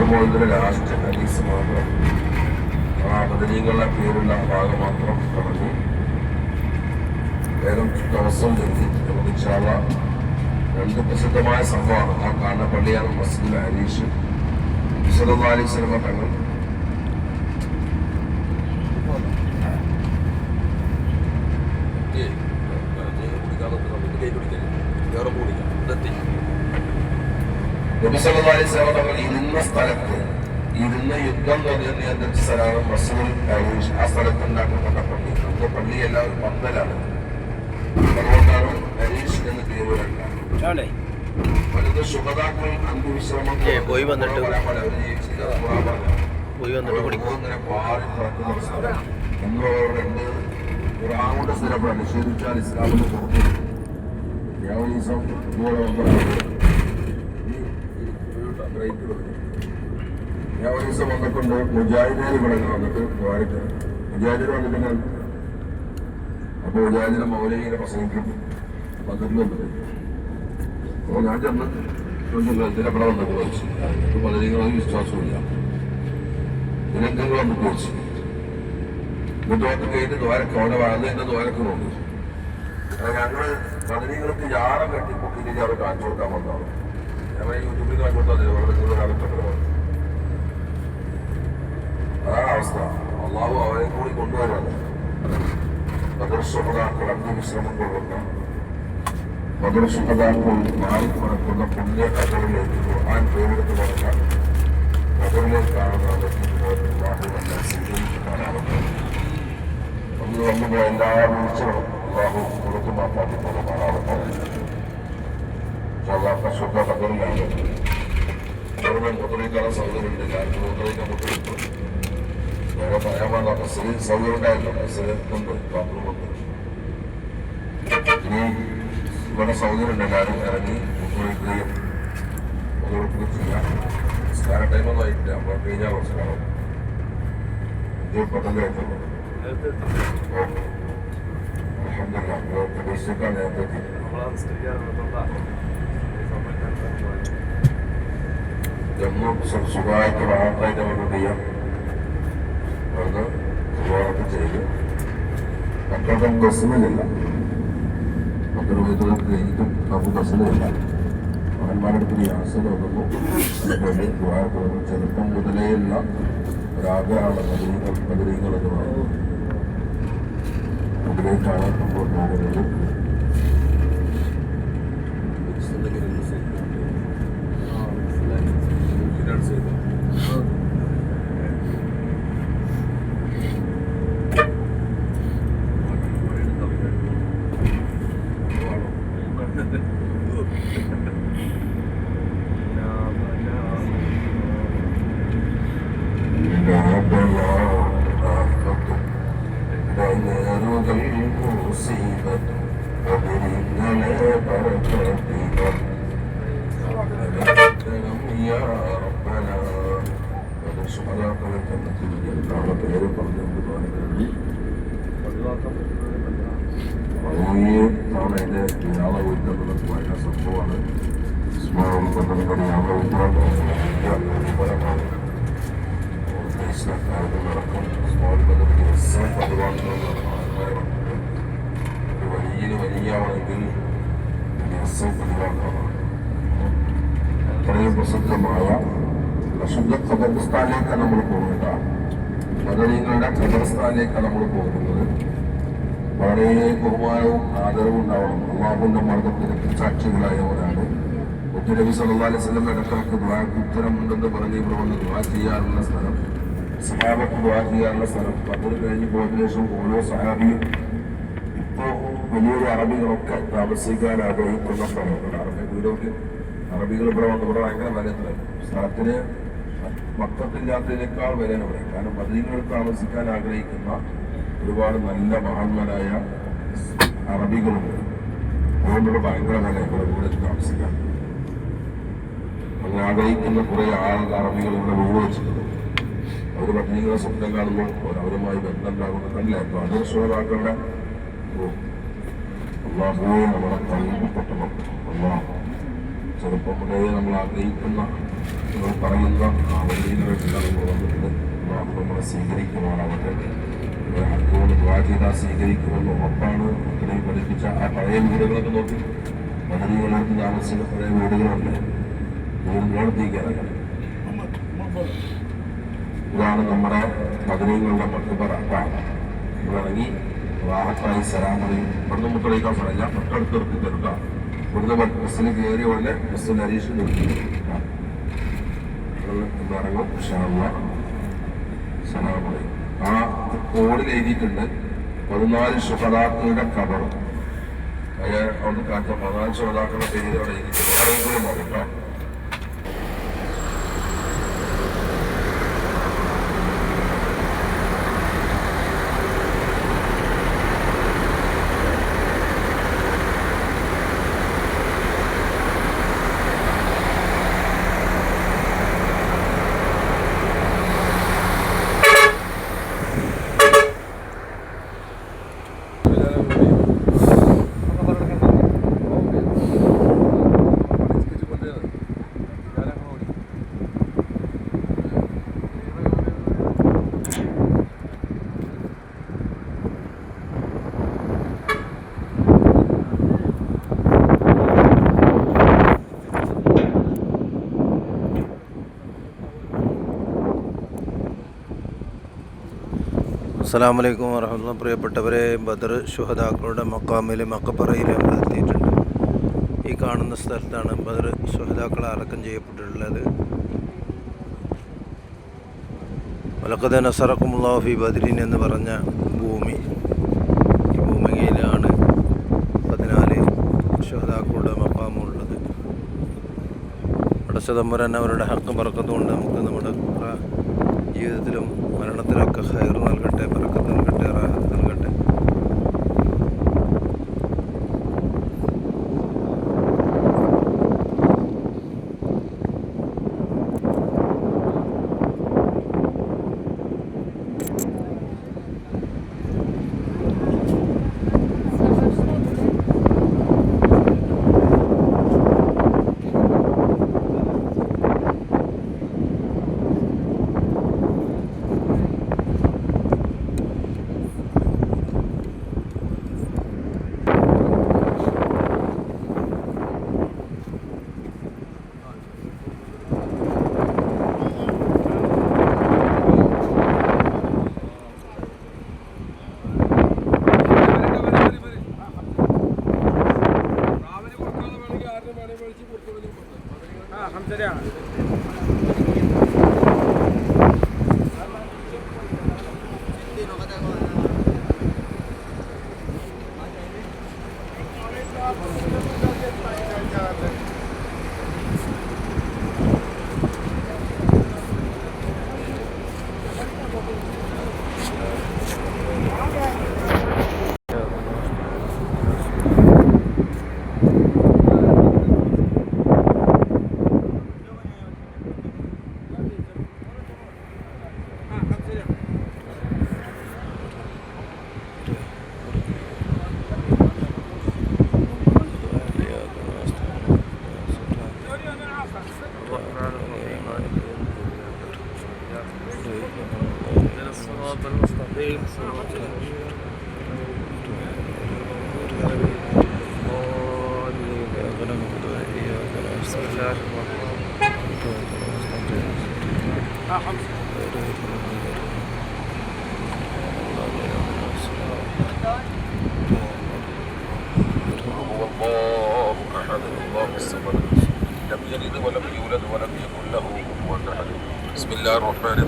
ബദർമോദിന്റെ last ഹരീസ് മാത്രം ആ ബദലീകളുടെ പേരുള്ള ഭാഗം മാത്രം കടന്നു വേഗം ദിവസം നിർത്തി നമുക്ക് രണ്ട് പ്രസിദ്ധമായ സംഭവമാണ് ആ കാണുന്ന പള്ളിയാണ് മസ്ജിദ് ഹരീഷ് വിശദമായ അലൈഹി സിനിമ തങ്ങൾ നബിസല്ലാ അലൈഹി സ്വലമ തങ്ങൾ ഇരുന്ന സ്ഥലത്ത് ഇരുന്ന യുദ്ധം തുടങ്ങി നിയന്ത്രിച്ച സ്ഥലമാണ് റസൂൽ ആ സ്ഥലത്ത് ഉണ്ടാക്കപ്പെട്ട പള്ളി. അന്ന് പള്ളി എല്ലാവരും പന്തലാണ്. അതുകൊണ്ടാണ് ഹരീഷ് എന്ന് അന്ത്യവിശ്രമം പോയി വന്നിട്ട്. പോയി വന്നിട്ട് കുടിക്കും ഇങ്ങനെ പാറി കിടക്കുന്ന സ്ഥലം. പുറത്തു യാവലീസം ഇതുപോലെ യാവലീസം വന്നിട്ടുണ്ട്. മുജാഹിദിനെ ഇവിടെ വന്നിട്ട് ദ്വാരക്ക് മുജാഹിദിന് വന്നിട്ട് അപ്പോൾ മുജാഹിദിനെ മൗലികനെ പ്രസംഗിക്കും. പന്ത്രണ്ട് അപ്പോൾ ഞാൻ ചെന്ന് ഇതിനെ ഇവിടെ വന്നത് ചോദിച്ചു. എനിക്ക് വിശ്വാസമില്ല. ഇതിനെന്തെങ്കിലും ചോദിച്ചു. എന്നിട്ട് കഴിഞ്ഞ് ദ്വാരക്ക് അവിടെ വളർന്നതിന്റെ ദ്വാരക്ക് നോക്കി. പതിനീകൾക്ക് കെട്ടി പൊക്കിയിട്ട് അവർ കാണിച്ചു കൊടുക്കാൻ വന്നതാണ്. ഞങ്ങൾ യൂട്യൂബിൽ കാണിച്ചു കൊടുത്താൽ മതി. വളരെ നിങ്ങൾ കാണിച്ചിട്ടുണ്ട് അതാണ് അവസ്ഥ. അള്ളാഹു അവരെ കൂടി കൊണ്ടുവരാണ്. പ്രദർശകതാക്കൾ അന്ത്യവിശ്രമം കൊള്ളുന്ന പ്രദർശകതാക്കൾ മാറിക്കിടക്കുന്ന പുണ്യ കഥകളിലേക്ക് ഖുർആൻ പേരെടുത്ത് പറഞ്ഞ കഥകളിലേക്കാണ് അള്ളാഹു നമ്മെ സ്വീകരിക്കുവാനാവുന്നത് ഒന്ന് വന്നുമ്പോൾ എല്ലാ വീഴ്ചകളും അള്ളാഹു പുറത്തു മാറ്റാക്കി പോകുമാറാവട്ടെ ശുദ്ധ കഥകളിലാണ് അവരുടെ മുദ്രയിക്കാണ് സൗകര്യമുണ്ട് എല്ലാവർക്കും മുദ്രയിക്കാൻ മുദ്രയിട്ടു വേറെ പറയാൻ പാടില്ല ബസ്സിൽ സൗകര്യം ഉണ്ടായില്ല ബസ്സിൽ ഉണ്ട് ബാത്റൂമുണ്ട് ഇനി ഇവിടെ സൗകര്യം ഉണ്ട് എല്ലാവരും ഇറങ്ങി മുദ്രയിക്കുകയും മുദ്രയിക്കുകയും ചെയ്യാം നിസ്കാര ടൈമൊന്നും ആയിട്ടില്ല അപ്പോൾ കഴിഞ്ഞാൽ കുറച്ച് കാണും ഇത് പെട്ടെന്ന് എത്തുന്നു അലഹമില്ല പ്രതീക്ഷിക്കാൻ നേരത്തെ ജമ്മു സുഖമായിട്ട് വാഹനമായിട്ട് നമുക്ക് ചെയ്യാം? അത് സുഖമായിട്ട് ചെയ്ത്. അത്രക്കും ബസ്സിനില്ല അത്ര വീട്ടിൽ കഴിഞ്ഞിട്ടും നമുക്ക് ബസ്സിനില്ല മകന്മാരുടെ അടുത്ത് യാസ തോന്നുന്നു അതുപോലെ ദുആ ചെറുപ്പം മുതലേ ഉള്ള ഒരാഗ്രഹമാണ് ബദരീകൾ ബദരീകൾ എന്ന് പറയുന്നത് അതിലേക്കാണ് മുമ്പോട്ട് സംഭവമാണ് സ്മാരകം കൊണ്ടുള്ള യാതൊരു ഉത്തരവാദിത്തമാണ് നടക്കും സ്മോൾ ബദൽ ദിവസം പതിവാക്കുന്നുണ്ട് വലിയ വലിയാണെങ്കിൽ അത്രയും പ്രസിദ്ധമായ അശുദ്ധ ഖബർസ്ഥാനിലേക്കാണ് നമ്മൾ പോകുന്നത് മദനീങ്ങളുടെ ഖബർസ്ഥാനിലേക്കാണ് നമ്മൾ പോകുന്നത്. വളരെ ബഹുമാനവും ആദരവും ഉണ്ടാവണം. അള്ളാഹുന്റെ മർദ്ദത്തിന് സാക്ഷികളായവരാണ് നബി സല്ലല്ലാഹു അലൈഹി വസല്ലം ഇടക്കിടക്ക് ദുആക്ക് ഉത്തരമുണ്ടെന്ന് പറഞ്ഞ് ഇവിടെ വന്ന് ദുആ ചെയ്യാറുള്ള സ്ഥലം സഹാബത്ത് ദുആ ചെയ്യാറുള്ള സ്ഥലം. പതിന് കഴിഞ്ഞ് പോയതിനു ശേഷം ഓരോ സഹാബിയും ഇപ്പോൾ വലിയൊരു അറബികളൊക്കെ താമസിക്കാൻ ആഗ്രഹിക്കുന്ന സ്ഥലമുണ്ട് അറബി വീടൊക്കെ അറബികൾ ഇവിടെ വന്ന് ഇവിടെ ഭയങ്കര സ്ഥലം സ്ഥലത്തിന് മക്കത്തില്ലാത്തതിനേക്കാൾ വിലയാണ് ഇവിടെ. കാരണം മദീനകൾ താമസിക്കാൻ ആഗ്രഹിക്കുന്ന ഒരുപാട് നല്ല മഹാന്മാരായ അറബികളുണ്ട്. അതുകൊണ്ട് ഇവിടെ ഭയങ്കര വില ഇവിടെ ഇവിടെ താമസിക്കാൻ. അങ്ങനെ ആഗ്രഹിക്കുന്ന കുറെ ആൾ അറബികൾ ഇവിടെ വീട് അവർ പട്ടിണികളെ സ്വപ്നം കാണുമ്പോൾ അവരുമായി ബന്ധം ഉണ്ടാകുന്നതല്ല അപ്പൊ അതേ ശ്രോതാക്കളുടെ അള്ളാഹുവെ നമ്മളെ കൽവ് പെട്ടെന്ന് അള്ളാഹ്. ചെറുപ്പം മുതലേ നമ്മൾ ആഗ്രഹിക്കുന്ന നമ്മൾ പറയുന്ന ആ അള്ളാഹു നമ്മളെ സ്വീകരിക്കുമാറാവട്ടെ ഹക്കുകൾ ദ്വാചിത സ്വീകരിക്കുമെന്ന് ഉറപ്പാണ്. മക്കളെ പഠിപ്പിച്ച ആ പഴയ വീടുകളൊക്കെ നോക്കി മദനികളടുത്ത് താമസിക്കുന്ന പഴയ വീടുകളുണ്ട്. വീടുകളത്തേക്കിറങ്ങി ഇതാണ് നമ്മുടെ മദനീങ്ങളുടെ മക്കുപറ ഇറങ്ങി വാഹത്തായി സരാമറി ഇവിടുന്ന് മുട്ടടിക്കാൻ പാടില്ല. നിർത്തി തീർക്കാം ഇവിടുന്ന് ബസ്സിന് കയറി ഉടനെ ബസ്സിൽ അരീഷ് ഇറങ്ങും ആ ബോർഡിൽ എഴുതിയിട്ടുണ്ട് പതിനാല് ശുഹദാക്കളുടെ കബർ അയാൾ അവിടെ കാത്ത പതിനാല് ശുഹദാക്കളുടെ പേര് അവിടെ എഴുതിയിട്ടുണ്ട്. കടകളും കേട്ടോ വലൈക്കും വരഹമുല്ല പ്രിയപ്പെട്ടവരെ ബദർ ശുഹദാക്കളുടെ മക്കാമിലെ മക്കപ്പറയിൽ എത്തിയിട്ടുണ്ട്. ഈ കാണുന്ന സ്ഥലത്താണ് ബദർ ശുഹദാക്കൾ അടക്കം ചെയ്യപ്പെട്ടിട്ടുള്ളത്. വലക്കത നസറക്കുമുല്ലാഫി ബദരീൻ എന്ന് പറഞ്ഞ ഭൂമി ഈ ഭൂമികയിലാണ് പതിനാല് ശുഹദാക്കളുടെ മക്കാമുള്ളത്. പടച്ചതമ്പുരാൻ അവരുടെ ഹക്ക് പറക്കത്തുകൊണ്ട് നമുക്ക് നമ്മുടെ ജീവിതത്തിലും മരണത്തിലൊക്കെ ഹയർ down. له كفوا احد بسم الله الرحمن الرحيم.